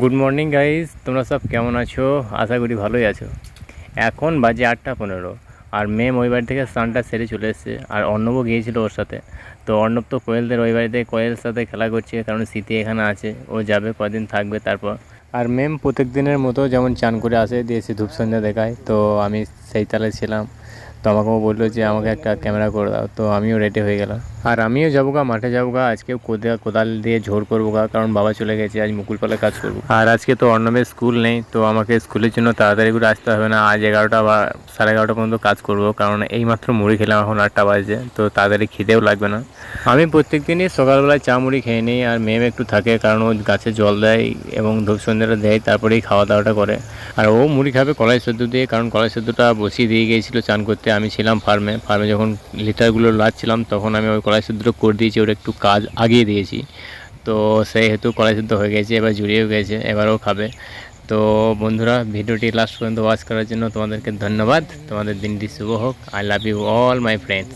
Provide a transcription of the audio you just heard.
Good morning guys তোমরা সব কেমন আছো? আশা করি ভালোই আছো। এখন বাজে আটটা পনেরো, আর মেম ওই বাড়ি থেকে স্নানটা সেরে চলে এসেছে, আর অর্ণবও গিয়েছিল ওর সাথে। তো অর্ণব তো কোয়েলদের, ওই বাড়িতে কোয়েলের সাথে খেলা করছে, কারণ স্মৃতি এখানে আছে, ও যাবে কদিন থাকবে তারপর। আর মেম প্রত্যেক দিনের মতো যেমন চান করে আসে দিয়ে এসে ধূপ সন্ধ্যা দেখায়, তো আমি সেই তালে ছিলাম। তো আমাকেও বলল যে, আমাকে একটা ক্যামেরা করে দাও। তো আমিও রেডি হয়ে গেলাম। আর আমিও যাব গা, মাঠে যাব গা আজকেও কোদা কোদাল দিয়ে ঝোড় করব গা, কারণ বাবা চলে গেছে, আজ মুকুলপালে কাজ করব। আর আজকে তো অর্ণবের স্কুল নেই, তো আমাকে স্কুলের জন্য তাড়াতাড়ি করে আসতে হবে না, আজ এগারোটা বা সাড়ে এগারোটা পর্যন্ত কাজ করব, কারণ এইমাত্র মুড়ি খেলাম, এখন আটটা বাজে তো তাড়াতাড়ি খিদেও লাগবে না। আমি প্রত্যেক দিনই সকালবেলায় চা মুড়ি খেয়ে নিই, আর মেয়ে একটু থাকে, কারণ ও গাছে জল দেয় এবং ধূপ সন্ধ্যাটা দেয়, তারপরেই খাওয়া দাওয়াটা করে। আর ও মুড়ি খাবে কলাই সেদ্ধ দিয়ে, কারণ কলাই সেদ্ধটা বসিয়ে দিয়ে গিয়েছিল চান করতে, আমি ছিলাম ফার্মে ফার্মে যখন লিটারগুলো লাচ্ছিলাম, তখন আমি ওই কলাই সেদ্ধটা করে দিয়েছি, ওটা একটু কাজ আগিয়ে দিয়েছি। তো সেই হেতু কলাই সেদ্ধ হয়ে গেছে, এবার জুড়িয়েও গেছে, এবারও খাবে। তো বন্ধুরা, ভিডিওটি লাস্ট পর্যন্ত ওয়াচ করার জন্য তোমাদেরকে ধন্যবাদ। তোমাদের দিনটি শুভ হোক। I love you all my friends